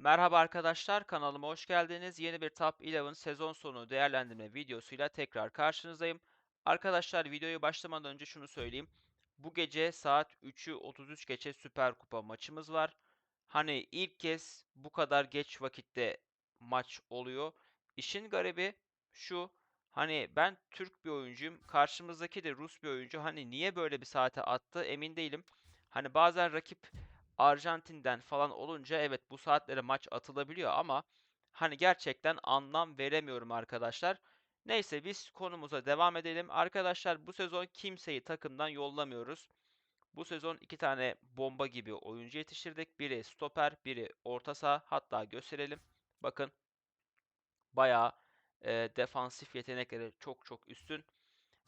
Merhaba arkadaşlar, kanalıma hoş geldiniz. Yeni bir Top 11 sezon sonu değerlendirme videosuyla tekrar karşınızdayım. Arkadaşlar videoyu başlamadan önce şunu söyleyeyim. Bu gece saat 3'ü 33 geçe Süper Kupa maçımız var. Hani ilk kez bu kadar geç vakitte maç oluyor. İşin garibi şu. Hani ben Türk bir oyuncuyum. Karşımızdaki de Rus bir oyuncu. Hani niye böyle bir saate attı emin değilim. Hani bazen rakip Arjantin'den falan olunca evet bu saatlere maç atılabiliyor ama hani gerçekten anlam veremiyorum arkadaşlar. Neyse biz konumuza devam edelim. Arkadaşlar bu sezon kimseyi takımdan yollamıyoruz. Bu sezon iki tane bomba gibi oyuncu yetiştirdik. Biri stoper, biri orta saha. Hatta gösterelim. Bakın bayağı e, defansif yetenekleri çok çok üstün.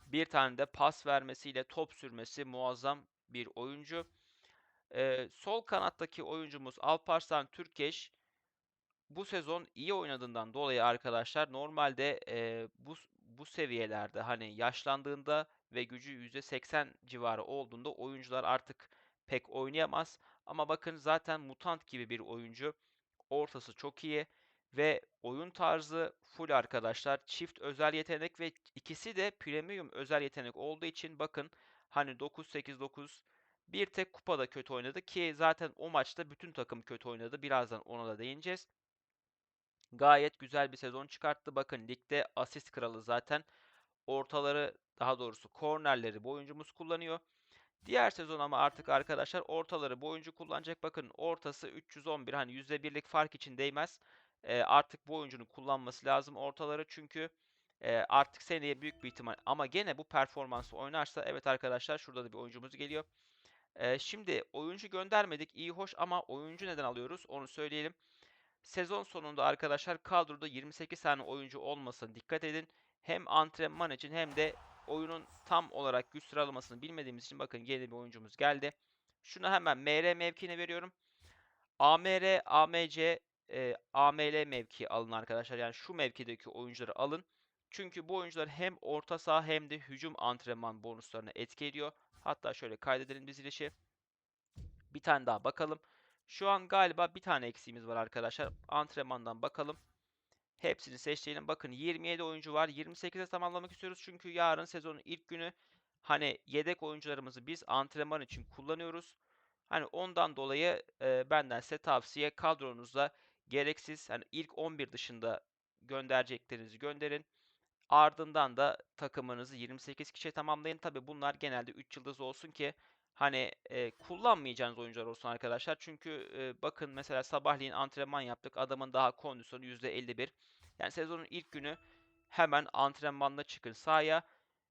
Bir tane de pas vermesiyle top sürmesi muazzam bir oyuncu. Ee, sol kanattaki oyuncumuz Alparslan Türkeş bu sezon iyi oynadığından dolayı arkadaşlar normalde e, bu bu seviyelerde hani yaşlandığında ve gücü %80 civarı olduğunda oyuncular artık pek oynayamaz. Ama bakın zaten mutant gibi bir oyuncu. Ortası çok iyi ve oyun tarzı full arkadaşlar. Çift özel yetenek ve ikisi de premium özel yetenek olduğu için bakın hani 9-8-9 bir tek kupada kötü oynadı ki zaten o maçta bütün takım kötü oynadı. Birazdan ona da değineceğiz. Gayet güzel bir sezon çıkarttı. Bakın ligde asist kralı zaten. Ortaları daha doğrusu kornerleri bu oyuncumuz kullanıyor. Diğer sezon ama artık arkadaşlar ortaları bu oyuncu kullanacak. Bakın ortası 311 hani %1'lik fark için değmez. Ee, artık bu oyuncunun kullanması lazım ortaları çünkü e, artık seneye büyük bir ihtimal ama gene bu performansı oynarsa evet arkadaşlar şurada da bir oyuncumuz geliyor. Şimdi oyuncu göndermedik iyi hoş ama oyuncu neden alıyoruz onu söyleyelim. Sezon sonunda arkadaşlar kadroda 28 tane oyuncu olmasına dikkat edin. Hem antrenman için hem de oyunun tam olarak güç sıralamasını bilmediğimiz için bakın yeni bir oyuncumuz geldi. Şunu hemen MR mevkine veriyorum. AMR, AMC, e, AML mevki alın arkadaşlar. Yani şu mevkideki oyuncuları alın. Çünkü bu oyuncular hem orta saha hem de hücum antrenman bonuslarına etki ediyor. Hatta şöyle kaydedelim dizilişi. Bir tane daha bakalım. Şu an galiba bir tane eksiğimiz var arkadaşlar. Antrenmandan bakalım. Hepsini seçelim. Bakın 27 oyuncu var. 28'e tamamlamak istiyoruz. Çünkü yarın sezonun ilk günü hani yedek oyuncularımızı biz antrenman için kullanıyoruz. Hani ondan dolayı e, benden size tavsiye kadronuzda gereksiz hani ilk 11 dışında göndereceklerinizi gönderin. Ardından da takımınızı 28 kişiye tamamlayın. Tabi bunlar genelde 3 yıldız olsun ki hani e, kullanmayacağınız oyuncular olsun arkadaşlar. Çünkü e, bakın mesela sabahleyin antrenman yaptık. Adamın daha kondisyonu %51. Yani sezonun ilk günü hemen antrenmanla çıkın sahaya.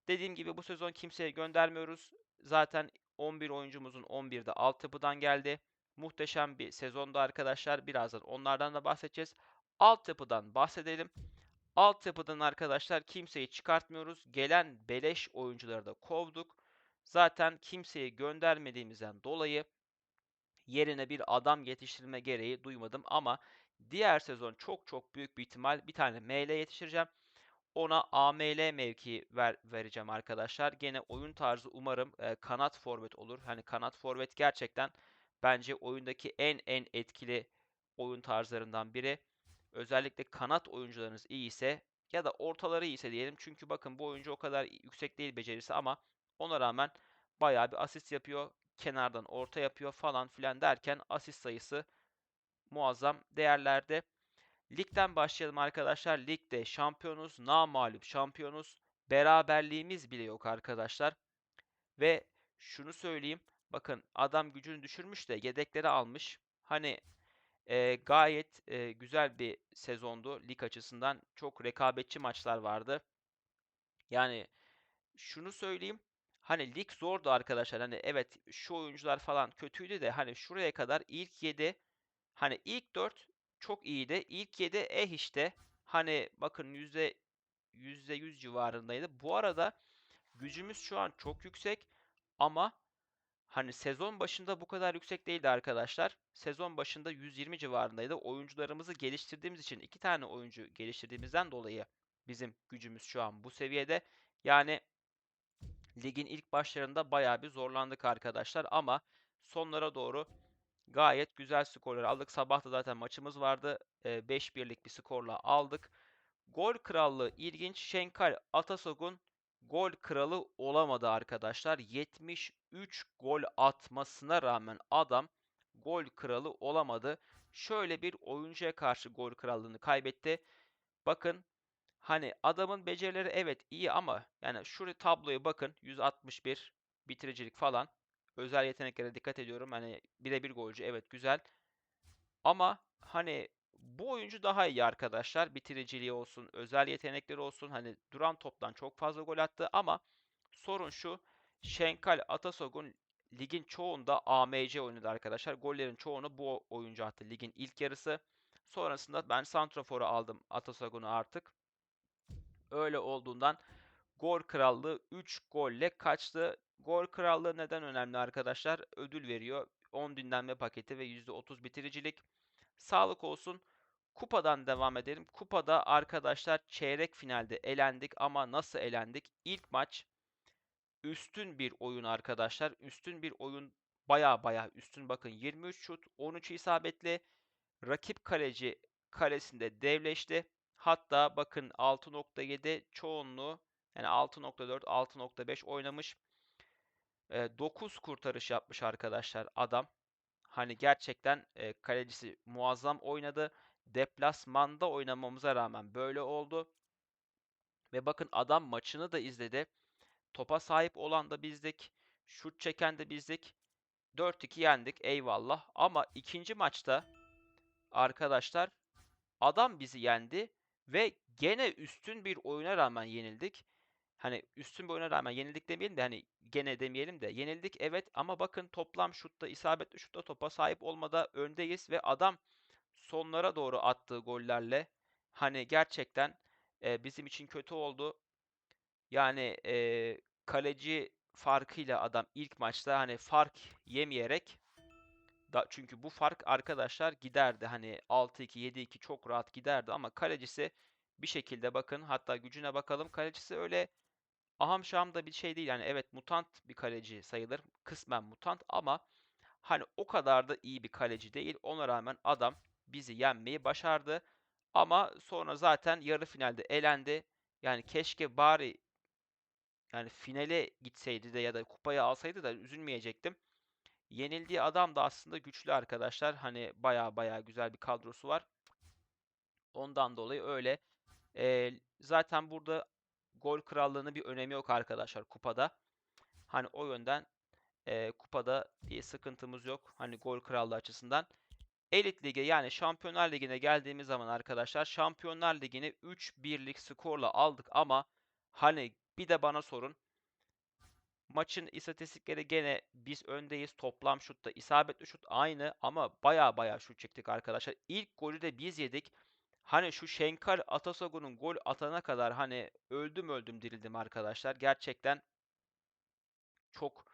Dediğim gibi bu sezon kimseye göndermiyoruz. Zaten 11 oyuncumuzun 11'de altyapıdan geldi. Muhteşem bir sezonda arkadaşlar. Birazdan onlardan da bahsedeceğiz. Altyapıdan bahsedelim. Altyapıdan arkadaşlar kimseyi çıkartmıyoruz. Gelen beleş oyuncuları da kovduk. Zaten kimseyi göndermediğimizden dolayı yerine bir adam yetiştirme gereği duymadım ama diğer sezon çok çok büyük bir ihtimal bir tane ML yetiştireceğim. Ona AML mevki ver, vereceğim arkadaşlar. Gene oyun tarzı umarım e, kanat forvet olur. Hani kanat forvet gerçekten bence oyundaki en en etkili oyun tarzlarından biri. Özellikle kanat oyuncularınız iyi ise ya da ortaları iyi ise diyelim. Çünkü bakın bu oyuncu o kadar yüksek değil becerisi ama ona rağmen bayağı bir asist yapıyor. Kenardan orta yapıyor falan filan derken asist sayısı muazzam değerlerde. Ligden başlayalım arkadaşlar. Ligde şampiyonuz, namağlup şampiyonuz. Beraberliğimiz bile yok arkadaşlar. Ve şunu söyleyeyim. Bakın adam gücünü düşürmüş de yedekleri almış. Hani e, gayet e, güzel bir sezondu lig açısından. Çok rekabetçi maçlar vardı. Yani şunu söyleyeyim. Hani lig zordu arkadaşlar. Hani evet şu oyuncular falan kötüydü de hani şuraya kadar ilk 7 hani ilk 4 çok iyiydi. İlk 7 eh işte. Hani bakın yüzde yüzde yüz civarındaydı. Bu arada gücümüz şu an çok yüksek ama Hani sezon başında bu kadar yüksek değildi arkadaşlar. Sezon başında 120 civarındaydı. Oyuncularımızı geliştirdiğimiz için iki tane oyuncu geliştirdiğimizden dolayı bizim gücümüz şu an bu seviyede. Yani ligin ilk başlarında bayağı bir zorlandık arkadaşlar ama sonlara doğru Gayet güzel skorlar aldık. Sabah da zaten maçımız vardı. E, 5-1'lik bir skorla aldık. Gol krallığı ilginç. Şenkal Atasog'un gol kralı olamadı arkadaşlar. 73 gol atmasına rağmen adam gol kralı olamadı. Şöyle bir oyuncuya karşı gol krallığını kaybetti. Bakın hani adamın becerileri evet iyi ama yani şu tabloya bakın 161 bitiricilik falan. Özel yeteneklere dikkat ediyorum. Hani birebir golcü evet güzel. Ama hani bu oyuncu daha iyi arkadaşlar. Bitiriciliği olsun, özel yetenekleri olsun. Hani duran toptan çok fazla gol attı ama sorun şu. Şenkal Atasog'un ligin çoğunda AMC oynadı arkadaşlar. Gollerin çoğunu bu oyuncu attı ligin ilk yarısı. Sonrasında ben Santrafor'u aldım Atasog'unu artık. Öyle olduğundan gol krallığı 3 golle kaçtı. Gol krallığı neden önemli arkadaşlar? Ödül veriyor. 10 dinlenme paketi ve %30 bitiricilik. Sağlık olsun. Kupadan devam edelim. Kupada arkadaşlar çeyrek finalde elendik ama nasıl elendik? İlk maç üstün bir oyun arkadaşlar. Üstün bir oyun baya baya üstün bakın 23 şut 13 isabetli. Rakip kaleci kalesinde devleşti. Hatta bakın 6.7 çoğunluğu yani 6.4 6.5 oynamış. 9 kurtarış yapmış arkadaşlar adam. Hani gerçekten e, kalecisi muazzam oynadı. Deplasmanda oynamamıza rağmen böyle oldu. Ve bakın adam maçını da izledi. Topa sahip olan da bizdik. Şut çeken de bizdik. 4-2 yendik eyvallah. Ama ikinci maçta arkadaşlar adam bizi yendi ve gene üstün bir oyuna rağmen yenildik. Hani üstün bir oyuna rağmen yenildik demeyelim de hani gene demeyelim de yenildik evet ama bakın toplam şutta isabetli şutta topa sahip olmada öndeyiz ve adam sonlara doğru attığı gollerle hani gerçekten e, bizim için kötü oldu. Yani e, kaleci farkıyla adam ilk maçta hani fark yemeyerek da, çünkü bu fark arkadaşlar giderdi. Hani 6-2, 7-2 çok rahat giderdi ama kalecisi bir şekilde bakın hatta gücüne bakalım. Kalecisi öyle aham şaham da bir şey değil. Yani evet mutant bir kaleci sayılır. Kısmen mutant ama hani o kadar da iyi bir kaleci değil. Ona rağmen adam bizi yenmeyi başardı. Ama sonra zaten yarı finalde elendi. Yani keşke bari yani finale gitseydi de ya da kupayı alsaydı da üzülmeyecektim. Yenildiği adam da aslında güçlü arkadaşlar. Hani baya baya güzel bir kadrosu var. Ondan dolayı öyle. Ee, zaten burada gol krallığının bir önemi yok arkadaşlar kupada. Hani o yönden e, kupada bir sıkıntımız yok. Hani gol krallığı açısından. Elit Lig'e yani Şampiyonlar Ligi'ne geldiğimiz zaman arkadaşlar Şampiyonlar Ligi'ni 3-1'lik skorla aldık ama hani bir de bana sorun. Maçın istatistikleri gene biz öndeyiz. Toplam şutta isabetli şut aynı ama baya baya şut çektik arkadaşlar. İlk golü de biz yedik. Hani şu Şenkar Atasogun'un gol atana kadar hani öldüm öldüm dirildim arkadaşlar. Gerçekten çok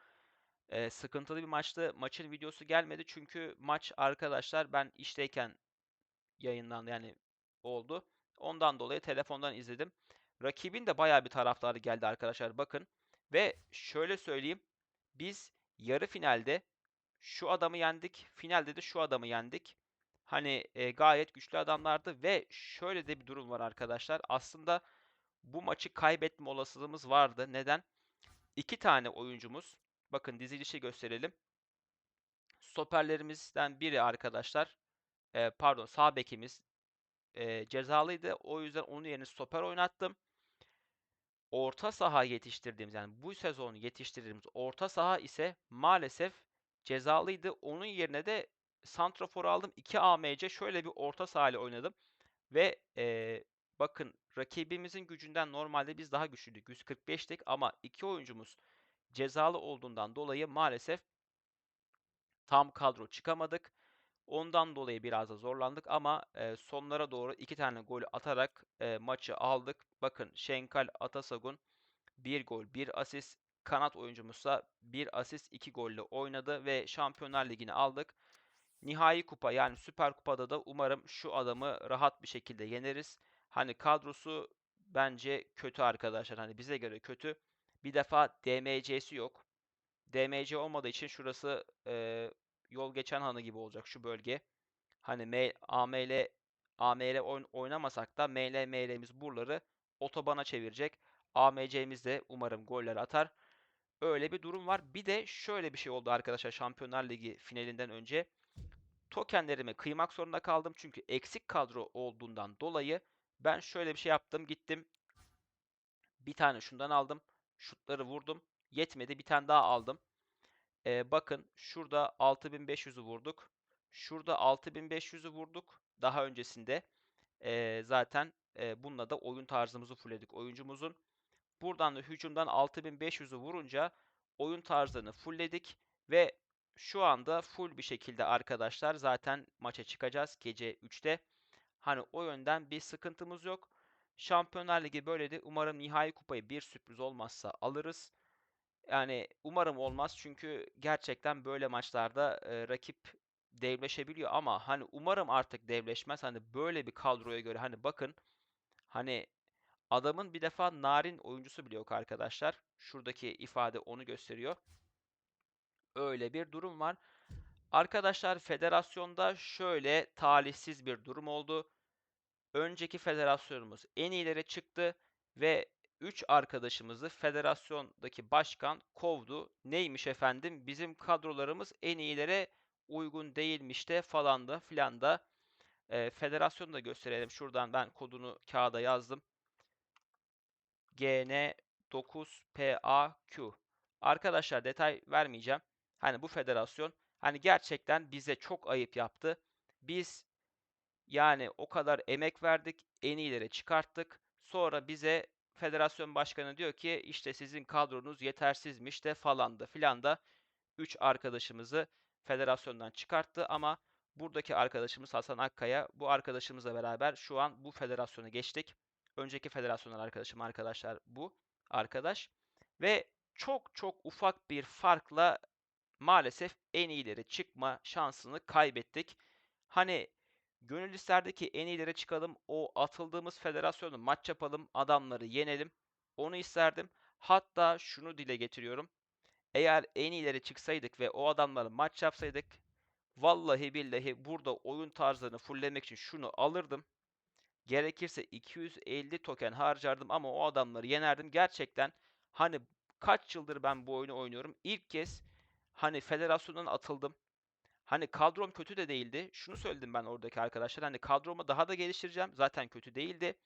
e, sıkıntılı bir maçtı. Maçın videosu gelmedi çünkü maç arkadaşlar ben işteyken yayınlandı yani oldu. Ondan dolayı telefondan izledim. Rakibin de bayağı bir taraftarı geldi arkadaşlar bakın. Ve şöyle söyleyeyim. Biz yarı finalde şu adamı yendik. Finalde de şu adamı yendik. Hani e, gayet güçlü adamlardı ve şöyle de bir durum var arkadaşlar. Aslında bu maçı kaybetme olasılığımız vardı. Neden? İki tane oyuncumuz. Bakın dizilişi gösterelim. Stoperlerimizden biri arkadaşlar. E, pardon sağ bekimiz e, cezalıydı. O yüzden onun yerine stoper oynattım. Orta saha yetiştirdiğimiz yani bu sezon yetiştirdiğimiz orta saha ise maalesef cezalıydı. Onun yerine de Santrafor'u aldım. 2 AMC şöyle bir orta sahayla oynadım. Ve e, bakın rakibimizin gücünden normalde biz daha güçlüydük. 145'lik ama iki oyuncumuz cezalı olduğundan dolayı maalesef tam kadro çıkamadık. Ondan dolayı biraz da zorlandık ama e, sonlara doğru iki tane gol atarak e, maçı aldık. Bakın Şenkal Atasagun bir gol, bir asist. Kanat oyuncumuzsa bir asist, iki golle oynadı ve Şampiyonlar Ligi'ni aldık. Nihai kupa yani Süper Kupa'da da umarım şu adamı rahat bir şekilde yeneriz. Hani kadrosu bence kötü arkadaşlar. Hani bize göre kötü. Bir defa DMC'si yok. DMC olmadığı için şurası e, yol geçen hanı gibi olacak şu bölge. Hani M, AML AML oyn- oynamasak da ML ML'miz buraları otobana çevirecek. AMC'miz de umarım goller atar. Öyle bir durum var. Bir de şöyle bir şey oldu arkadaşlar Şampiyonlar Ligi finalinden önce. Tokenlerimi kıymak zorunda kaldım çünkü eksik kadro olduğundan dolayı ben şöyle bir şey yaptım. Gittim bir tane şundan aldım. Şutları vurdum. Yetmedi bir tane daha aldım. Ee, bakın şurada 6500'ü vurduk. Şurada 6500'ü vurduk. Daha öncesinde ee, zaten e, bununla da oyun tarzımızı fullledik oyuncumuzun. Buradan da hücumdan 6500'ü vurunca oyun tarzını fullledik ve şu anda full bir şekilde arkadaşlar zaten maça çıkacağız gece 3'te. Hani o yönden bir sıkıntımız yok. Şampiyonlar Ligi böyleydi. Umarım nihai kupayı bir sürpriz olmazsa alırız. Yani umarım olmaz çünkü gerçekten böyle maçlarda e, rakip devleşebiliyor ama hani umarım artık devleşmez. Hani böyle bir kadroya göre hani bakın hani adamın bir defa narin oyuncusu bile yok arkadaşlar. Şuradaki ifade onu gösteriyor. Öyle bir durum var. Arkadaşlar federasyonda şöyle talihsiz bir durum oldu. Önceki federasyonumuz en iyilere çıktı ve 3 arkadaşımızı federasyondaki başkan kovdu. Neymiş efendim? Bizim kadrolarımız en iyilere uygun değilmiş de falan da filan da. E, federasyonu da gösterelim. Şuradan ben kodunu kağıda yazdım. GN9PAQ. Arkadaşlar detay vermeyeceğim. Hani bu federasyon hani gerçekten bize çok ayıp yaptı. Biz yani o kadar emek verdik, en iyilere çıkarttık. Sonra bize federasyon başkanı diyor ki işte sizin kadronuz yetersizmiş de falan da filan da 3 arkadaşımızı federasyondan çıkarttı ama buradaki arkadaşımız Hasan Akkaya bu arkadaşımızla beraber şu an bu federasyona geçtik. Önceki federasyondan arkadaşım arkadaşlar bu arkadaş ve çok çok ufak bir farkla maalesef en iyileri çıkma şansını kaybettik. Hani gönül ki en iyilere çıkalım, o atıldığımız federasyonu maç yapalım, adamları yenelim. Onu isterdim. Hatta şunu dile getiriyorum. Eğer en iyileri çıksaydık ve o adamları maç yapsaydık, vallahi billahi burada oyun tarzlarını fulllemek için şunu alırdım. Gerekirse 250 token harcardım ama o adamları yenerdim. Gerçekten hani kaç yıldır ben bu oyunu oynuyorum. İlk kez hani federasyondan atıldım. Hani kadrom kötü de değildi. Şunu söyledim ben oradaki arkadaşlar. Hani kadromu daha da geliştireceğim. Zaten kötü değildi.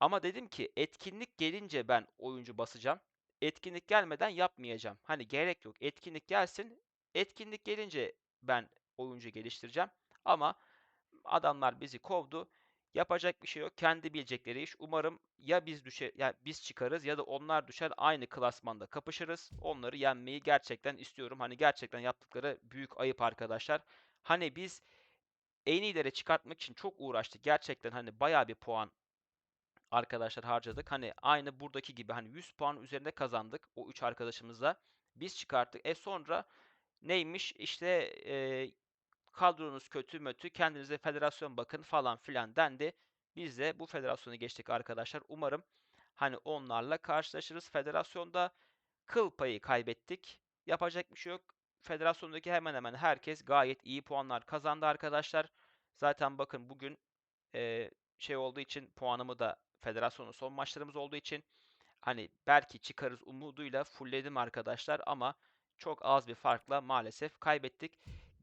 Ama dedim ki etkinlik gelince ben oyuncu basacağım. Etkinlik gelmeden yapmayacağım. Hani gerek yok. Etkinlik gelsin. Etkinlik gelince ben oyuncu geliştireceğim. Ama adamlar bizi kovdu. Yapacak bir şey yok. Kendi bilecekleri iş. Umarım ya biz düşer ya biz çıkarız ya da onlar düşer aynı klasmanda kapışırız. Onları yenmeyi gerçekten istiyorum. Hani gerçekten yaptıkları büyük ayıp arkadaşlar. Hani biz en iyilere çıkartmak için çok uğraştık. Gerçekten hani bayağı bir puan arkadaşlar harcadık. Hani aynı buradaki gibi hani 100 puan üzerinde kazandık o 3 arkadaşımızla. Biz çıkarttık. E sonra neymiş? İşte e, kadronuz kötü mötü kendinize federasyon bakın falan filan dendi. Biz de bu federasyonu geçtik arkadaşlar. Umarım hani onlarla karşılaşırız. Federasyonda kıl payı kaybettik. Yapacak bir şey yok. Federasyondaki hemen hemen herkes gayet iyi puanlar kazandı arkadaşlar. Zaten bakın bugün e, şey olduğu için puanımı da federasyonun son maçlarımız olduğu için hani belki çıkarız umuduyla fullledim arkadaşlar ama çok az bir farkla maalesef kaybettik.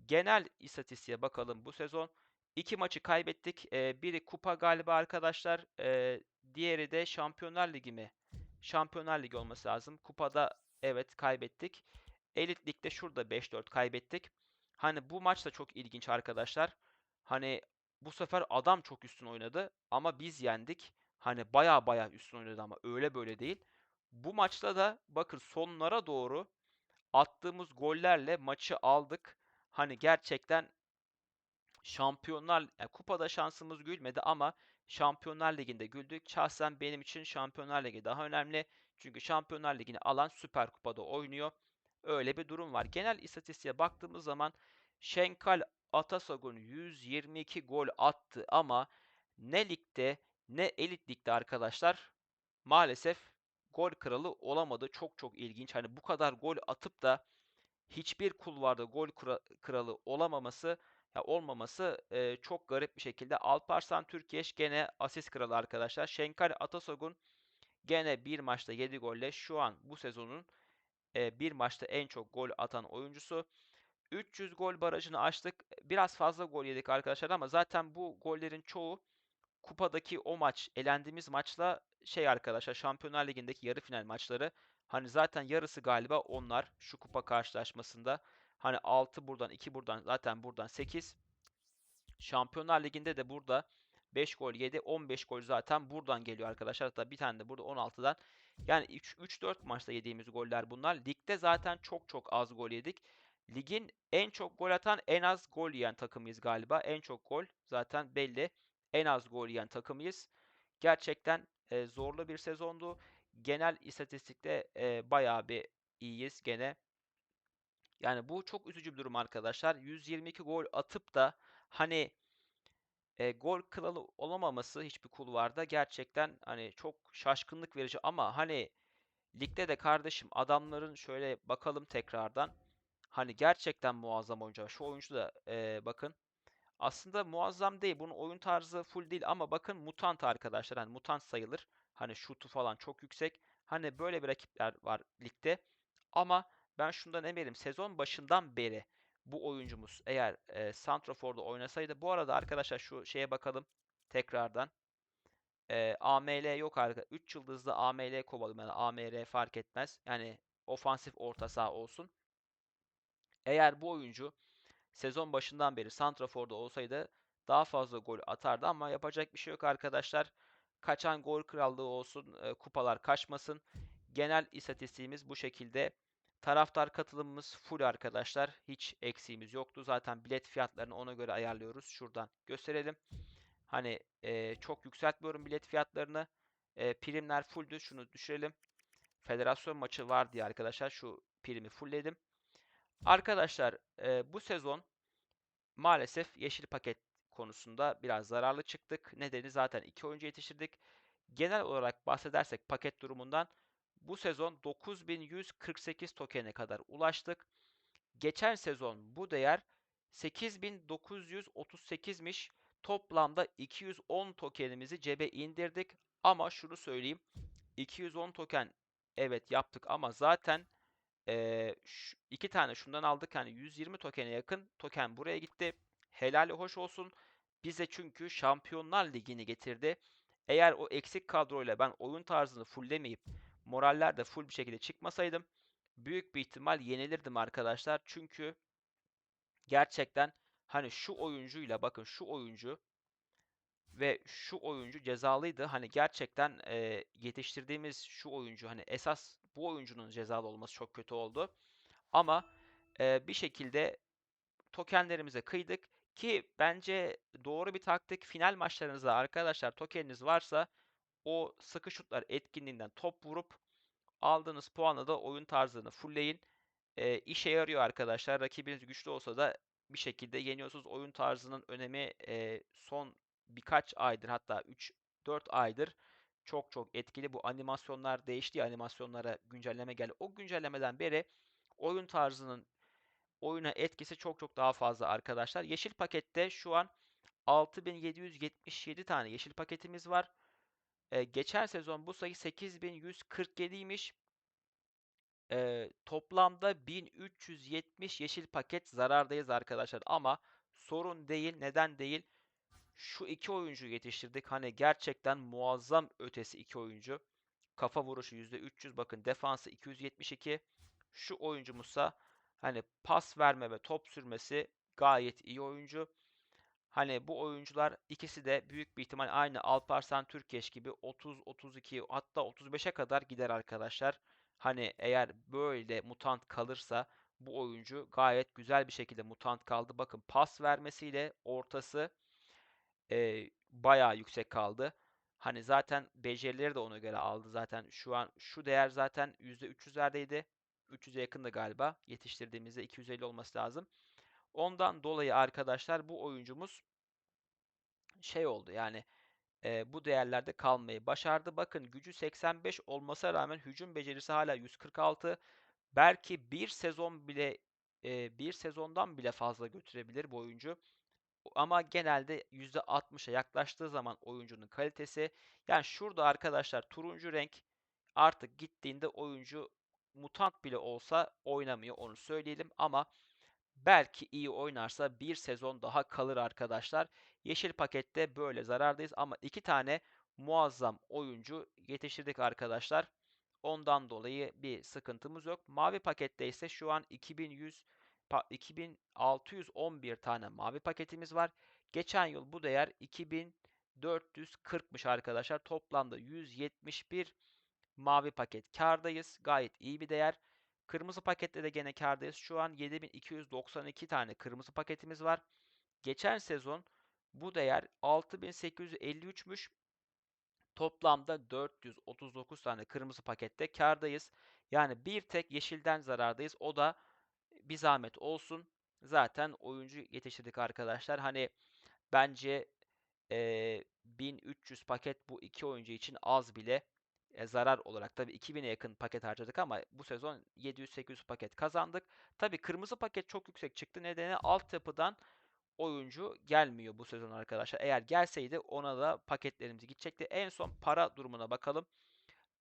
Genel istatistiğe bakalım bu sezon. İki maçı kaybettik. Ee, biri kupa galiba arkadaşlar. Ee, diğeri de Şampiyonlar Ligi mi? Şampiyonlar Ligi olması lazım. Kupada evet kaybettik. Elit Lig'de şurada 5-4 kaybettik. Hani bu maç da çok ilginç arkadaşlar. Hani bu sefer adam çok üstün oynadı ama biz yendik. Hani baya baya üstün oynadı ama öyle böyle değil. Bu maçta da bakın sonlara doğru attığımız gollerle maçı aldık. Hani gerçekten Şampiyonlar yani kupada şansımız gülmedi ama Şampiyonlar Ligi'nde güldük. Şahsen benim için Şampiyonlar Ligi daha önemli. Çünkü Şampiyonlar Ligi'ni alan Süper Kupa'da oynuyor. Öyle bir durum var. Genel istatistiğe baktığımız zaman Şenkal Atasagun 122 gol attı ama ne ligde ne elit ligde arkadaşlar maalesef gol kralı olamadı. Çok çok ilginç. Hani bu kadar gol atıp da hiçbir kulvarda gol kralı olamaması ya olmaması e, çok garip bir şekilde. Alparslan Türkeş gene asist kralı arkadaşlar. Şenkal Atasogun gene bir maçta 7 golle şu an bu sezonun e, bir maçta en çok gol atan oyuncusu. 300 gol barajını aştık. Biraz fazla gol yedik arkadaşlar ama zaten bu gollerin çoğu kupadaki o maç, elendiğimiz maçla şey arkadaşlar Şampiyonlar Ligi'ndeki yarı final maçları. Hani zaten yarısı galiba onlar şu kupa karşılaşmasında. Hani 6 buradan 2 buradan zaten buradan 8. Şampiyonlar Ligi'nde de burada 5 gol yedi. 15 gol zaten buradan geliyor arkadaşlar. Hatta bir tane de burada 16'dan. Yani 3-4 maçta yediğimiz goller bunlar. Ligde zaten çok çok az gol yedik. Ligin en çok gol atan en az gol yiyen takımıyız galiba. En çok gol zaten belli. En az gol yiyen takımıyız. Gerçekten e, zorlu bir sezondu. Genel istatistikte e, bayağı bir iyiyiz gene. Yani bu çok üzücü bir durum arkadaşlar. 122 gol atıp da hani e, gol kralı olamaması hiçbir kulvarda gerçekten hani çok şaşkınlık verici ama hani ligde de kardeşim adamların şöyle bakalım tekrardan hani gerçekten muazzam oyuncu. Şu oyuncu da e, bakın aslında muazzam değil. Bunun oyun tarzı full değil ama bakın mutant arkadaşlar. Hani mutant sayılır. Hani şutu falan çok yüksek. Hani böyle bir rakipler var ligde. Ama ben şundan eminim. Sezon başından beri bu oyuncumuz eğer e, Santrafor'da oynasaydı. Bu arada arkadaşlar şu şeye bakalım tekrardan. E, AML yok arka. 3 yıldızlı AML kovalım. Yani AMR fark etmez. Yani ofansif orta saha olsun. Eğer bu oyuncu sezon başından beri Santrafor'da olsaydı daha fazla gol atardı ama yapacak bir şey yok arkadaşlar. Kaçan gol krallığı olsun, e, kupalar kaçmasın. Genel istatistiğimiz bu şekilde. Taraftar katılımımız full arkadaşlar. Hiç eksiğimiz yoktu. Zaten bilet fiyatlarını ona göre ayarlıyoruz. Şuradan gösterelim. Hani e, çok yükseltmiyorum bilet fiyatlarını. E, primler fulldü. Şunu düşürelim. Federasyon maçı var diye arkadaşlar şu primi fullledim. Arkadaşlar e, bu sezon maalesef yeşil paket konusunda biraz zararlı çıktık. Nedeni zaten iki oyuncu yetiştirdik. Genel olarak bahsedersek paket durumundan bu sezon 9148 tokene kadar ulaştık. Geçen sezon bu değer 8938'miş. Toplamda 210 tokenimizi cebe indirdik. Ama şunu söyleyeyim. 210 token evet yaptık ama zaten ee, şu, iki tane şundan aldık. Yani 120 tokene yakın token buraya gitti. Helali hoş olsun. Bize çünkü Şampiyonlar Ligi'ni getirdi. Eğer o eksik kadroyla ben oyun tarzını fulllemeyip moraller de full bir şekilde çıkmasaydım büyük bir ihtimal yenilirdim arkadaşlar. Çünkü gerçekten hani şu oyuncuyla bakın şu oyuncu ve şu oyuncu cezalıydı. Hani gerçekten e, yetiştirdiğimiz şu oyuncu hani esas bu oyuncunun cezalı olması çok kötü oldu. Ama e, bir şekilde tokenlerimize kıydık ki bence doğru bir taktik. Final maçlarınızda arkadaşlar tokeniniz varsa o sıkı şutlar etkinliğinden top vurup aldığınız puanla da oyun tarzını fullleyin. E, işe yarıyor arkadaşlar. Rakibiniz güçlü olsa da bir şekilde yeniyorsunuz. Oyun tarzının önemi e, son birkaç aydır hatta 3-4 aydır çok çok etkili. Bu animasyonlar değişti. Animasyonlara güncelleme geldi. O güncellemeden beri oyun tarzının oyuna etkisi çok çok daha fazla arkadaşlar. Yeşil pakette şu an 6777 tane yeşil paketimiz var. Ee, geçen sezon bu sayı 8147'ymiş. Ee, toplamda 1370 yeşil paket zarardayız arkadaşlar. Ama sorun değil. Neden değil? Şu iki oyuncu yetiştirdik. Hani gerçekten muazzam ötesi iki oyuncu. Kafa vuruşu %300 bakın defansı 272. Şu oyuncumuzsa hani pas verme ve top sürmesi gayet iyi oyuncu. Hani bu oyuncular ikisi de büyük bir ihtimal aynı Alparslan Türkeş gibi 30 32 hatta 35'e kadar gider arkadaşlar. Hani eğer böyle mutant kalırsa bu oyuncu gayet güzel bir şekilde mutant kaldı. Bakın pas vermesiyle ortası e, bayağı yüksek kaldı. Hani zaten becerileri de ona göre aldı zaten. Şu an şu değer zaten %300'lerdeydi. 300'e yakın da galiba. Yetiştirdiğimizde 250 olması lazım. Ondan dolayı arkadaşlar bu oyuncumuz şey oldu yani e, bu değerlerde kalmayı başardı. Bakın gücü 85 olmasına rağmen hücum becerisi hala 146. Belki bir sezon bile e, bir sezondan bile fazla götürebilir bu oyuncu. Ama genelde %60'a yaklaştığı zaman oyuncunun kalitesi yani şurada arkadaşlar turuncu renk artık gittiğinde oyuncu mutant bile olsa oynamıyor onu söyleyelim ama belki iyi oynarsa bir sezon daha kalır arkadaşlar. Yeşil pakette böyle zarardayız ama iki tane muazzam oyuncu yetiştirdik arkadaşlar. Ondan dolayı bir sıkıntımız yok. Mavi pakette ise şu an 2100 2611 tane mavi paketimiz var. Geçen yıl bu değer 2440'mış arkadaşlar. Toplamda 171 mavi paket kardayız. Gayet iyi bir değer. Kırmızı pakette de gene kardayız. Şu an 7292 tane kırmızı paketimiz var. Geçen sezon bu değer 6853'müş. Toplamda 439 tane kırmızı pakette kardayız. Yani bir tek yeşilden zarardayız. O da bir zahmet olsun. Zaten oyuncu yetiştirdik arkadaşlar. Hani bence e, 1300 paket bu iki oyuncu için az bile e, zarar olarak. Tabii 2000'e yakın paket harcadık ama bu sezon 700-800 paket kazandık. Tabii kırmızı paket çok yüksek çıktı. Nedeni altyapıdan oyuncu gelmiyor bu sezon arkadaşlar. Eğer gelseydi ona da paketlerimiz gidecekti. En son para durumuna bakalım.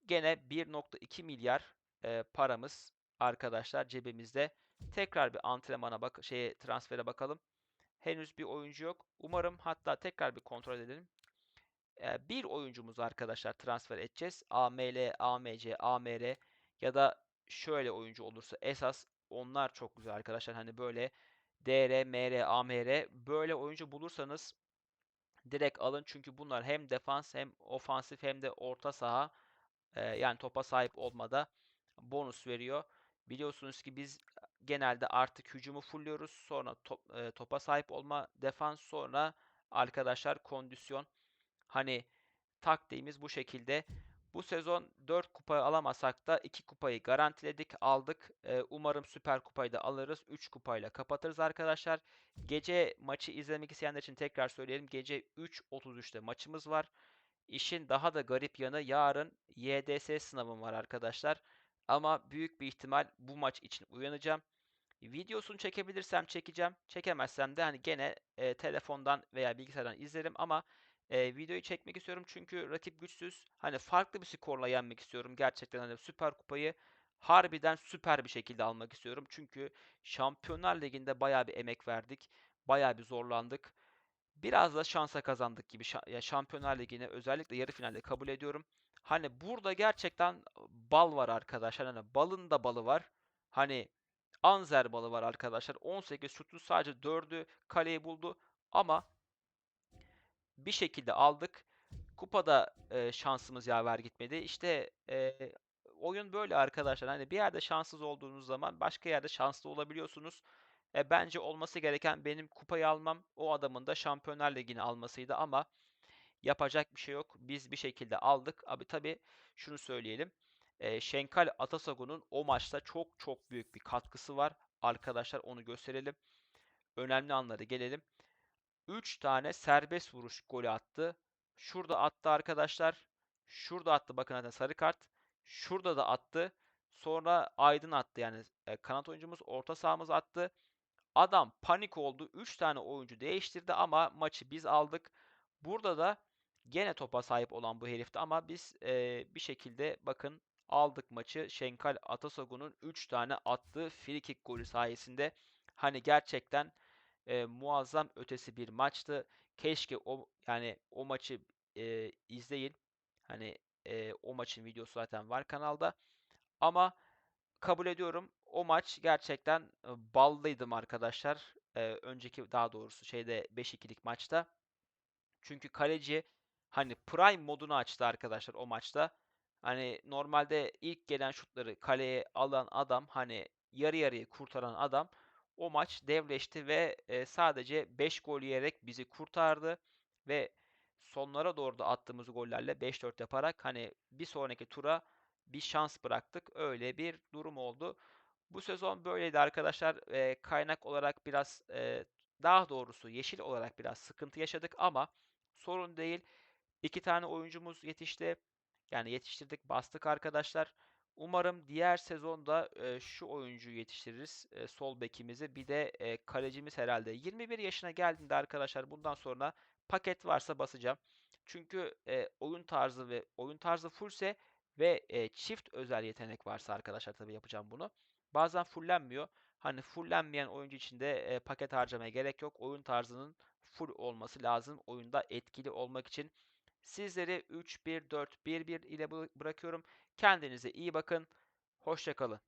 Gene 1.2 milyar e, paramız arkadaşlar cebimizde. Tekrar bir antrenmana bak şeye transfere bakalım. Henüz bir oyuncu yok. Umarım hatta tekrar bir kontrol edelim. Bir oyuncumuz arkadaşlar transfer edeceğiz. AML, AMC, AMR ya da şöyle oyuncu olursa esas onlar çok güzel arkadaşlar. Hani böyle DR, MR, AMR böyle oyuncu bulursanız direkt alın. Çünkü bunlar hem defans hem ofansif hem de orta saha yani topa sahip olmada bonus veriyor. Biliyorsunuz ki biz genelde artık hücumu fulluyoruz. Sonra top, e, topa sahip olma, defans sonra arkadaşlar kondisyon. Hani taktiğimiz bu şekilde. Bu sezon 4 kupayı alamasak da 2 kupayı garantiledik, aldık. Ee, umarım Süper Kupayı da alırız. 3 kupayla kapatırız arkadaşlar. Gece maçı izlemek isteyenler için tekrar söyleyelim. Gece 3.33'te maçımız var. İşin daha da garip yanı yarın YDS sınavım var arkadaşlar. Ama büyük bir ihtimal bu maç için uyanacağım. Videosunu çekebilirsem çekeceğim. Çekemezsem de hani gene e, telefondan veya bilgisayardan izlerim ama e, videoyu çekmek istiyorum çünkü rakip güçsüz. Hani farklı bir skorla yenmek istiyorum. Gerçekten hani Süper Kupayı harbiden süper bir şekilde almak istiyorum. Çünkü Şampiyonlar Ligi'nde bayağı bir emek verdik. Bayağı bir zorlandık. Biraz da şansa kazandık gibi. Ya Şampiyonlar Ligi'ne özellikle yarı finalde kabul ediyorum. Hani burada gerçekten bal var arkadaşlar. Hani balın da balı var. Hani Anzer balı var arkadaşlar. 18 şutlu sadece 4'ü kaleyi buldu. Ama bir şekilde aldık. Kupada e, şansımız yaver gitmedi. İşte e, oyun böyle arkadaşlar. Hani bir yerde şanssız olduğunuz zaman başka yerde şanslı olabiliyorsunuz. E, bence olması gereken benim kupayı almam, o adamın da Şampiyonlar Ligi'ni almasıydı ama yapacak bir şey yok. Biz bir şekilde aldık. Abi tabii şunu söyleyelim. E, Şenkal Atasagun'un o maçta çok çok büyük bir katkısı var. Arkadaşlar onu gösterelim. Önemli anları gelelim. 3 tane serbest vuruş golü attı. Şurada attı arkadaşlar. Şurada attı bakın zaten sarı kart. Şurada da attı. Sonra Aydın attı yani e, kanat oyuncumuz orta sahamız attı. Adam panik oldu. 3 tane oyuncu değiştirdi ama maçı biz aldık. Burada da gene topa sahip olan bu herifti ama biz e, bir şekilde bakın aldık maçı. Şenkal Atasagun'un 3 tane attığı free kick golü sayesinde hani gerçekten e, muazzam ötesi bir maçtı. Keşke o yani o maçı e, izleyin. Hani e, o maçın videosu zaten var kanalda. Ama kabul ediyorum o maç gerçekten e, ballıydım arkadaşlar. E, önceki daha doğrusu şeyde 5-2'lik maçta. Çünkü kaleci hani prime modunu açtı arkadaşlar o maçta. Hani normalde ilk gelen şutları kaleye alan adam hani yarı yarıyı kurtaran adam o maç devleşti ve e, sadece 5 gol yiyerek bizi kurtardı ve sonlara doğru da attığımız gollerle 5-4 yaparak hani bir sonraki tura bir şans bıraktık. Öyle bir durum oldu. Bu sezon böyleydi arkadaşlar. E, kaynak olarak biraz e, daha doğrusu yeşil olarak biraz sıkıntı yaşadık ama sorun değil. İki tane oyuncumuz yetişti. Yani yetiştirdik, bastık arkadaşlar. Umarım diğer sezonda, eee, şu oyuncuyu yetiştiririz, eee, sol bekimizi. Bir de, eee, kalecimiz herhâlde 21 yaşına geldiğinde arkadaşlar bundan sonra paket varsa basacağım. Çünkü, eee, oyun tarzı ve oyun tarzı fullse ve, eee, çift özel yetenek varsa arkadaşlar tabii yapacağım bunu. Bazen fullenmiyor. Hani fullenmeyen oyuncu için de, eee, paket harcamaya gerek yok. Oyun tarzının full olması lazım oyunda etkili olmak için. Sizleri 3-1-4-1-1 ile bı bırakıyorum. Kendinize iyi bakın. Hoşça kalın.